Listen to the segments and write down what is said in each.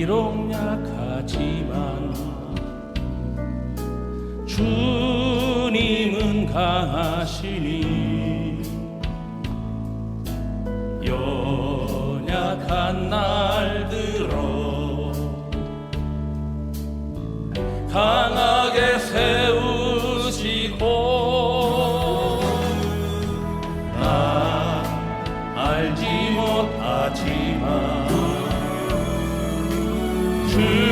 비록 약하지만 주님은 강하시니 연약한 날 들어 강하게 세우시고 나 알지 못하지만 Czy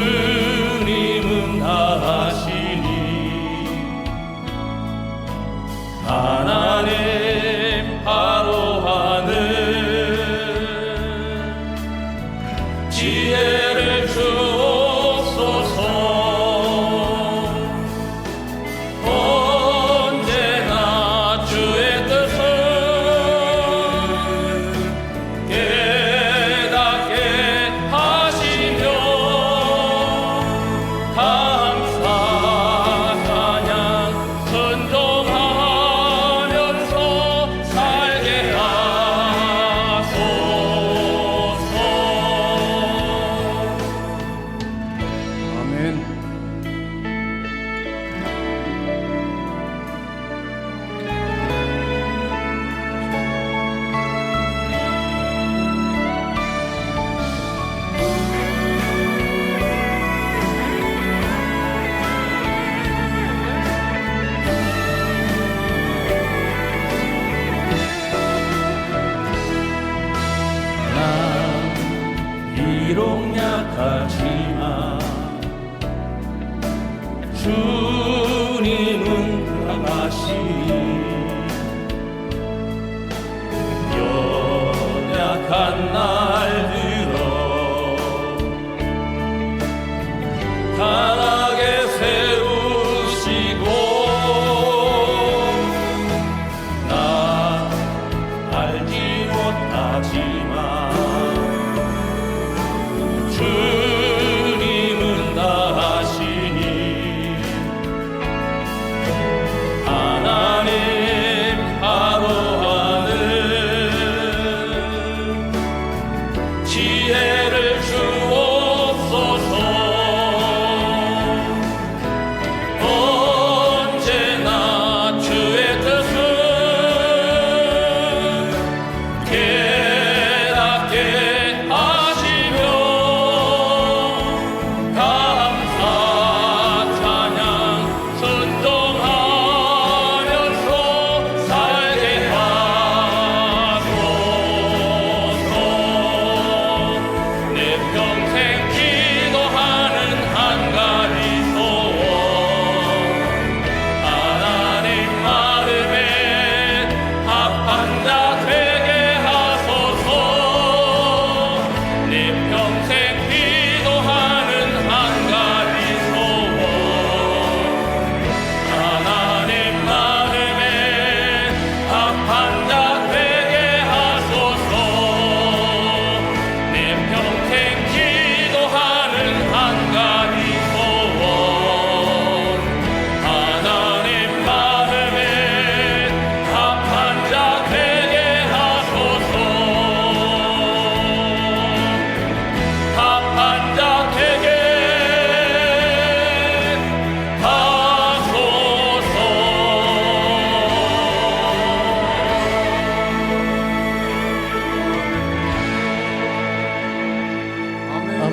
비록 약하지만 주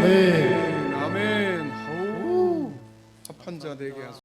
아멘 아멘 오 합한 자 되게 하소서